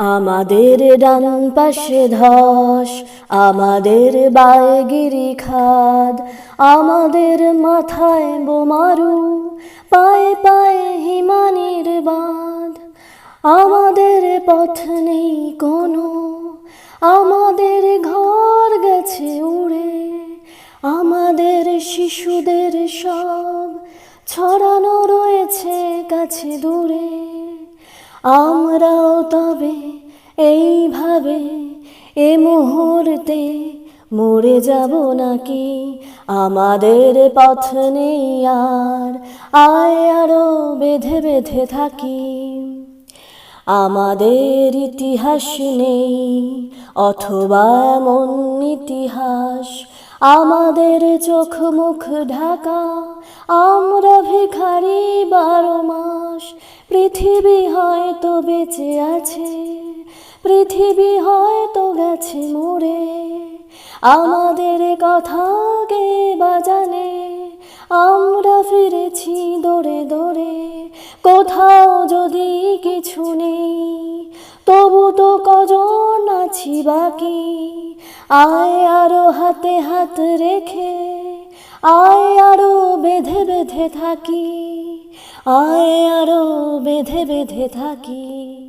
আমাদের ডান পাশে ধস, আমাদের বায়গিরি খাদ, আমাদের মাথায় বোমারু, পায়ে পায়ে হিমানির বাঁধ। আমাদের পথ নেই কোনো, আমাদের ঘর গেছে উড়ে, আমাদের শিশুদের সব ছড়ানো রয়েছে কাছে দূরে। আমরাও তবে এইভাবে এ মুহূর্তে মরে যাব নাকি? আমাদের পথ নেই আর, আয় আরও বেঁধে বেঁধে থাকি। আমাদের ইতিহাস নেই, অথবা এমন ইতিহাস। আমাদের চোখ মুখ ঢাকা, আমরা ভিখারি বারো মাস পৃথিবী হয়তো বেঁচে আছে, পৃথিবী হয়তো গেছে মরে। আমাদের কথা কে বাজানে আমরা ফিরেছি দৌড়ে দৌড়ে, কোথাও যদি কিছু নেই, তবু তো কজন আছি বাকি। আয় আরও হাতে হাত রেখে, আয় আরও বেঁধে বেঁধে থাকি। আয় আরও বেঁধে বেঁধে থাকি।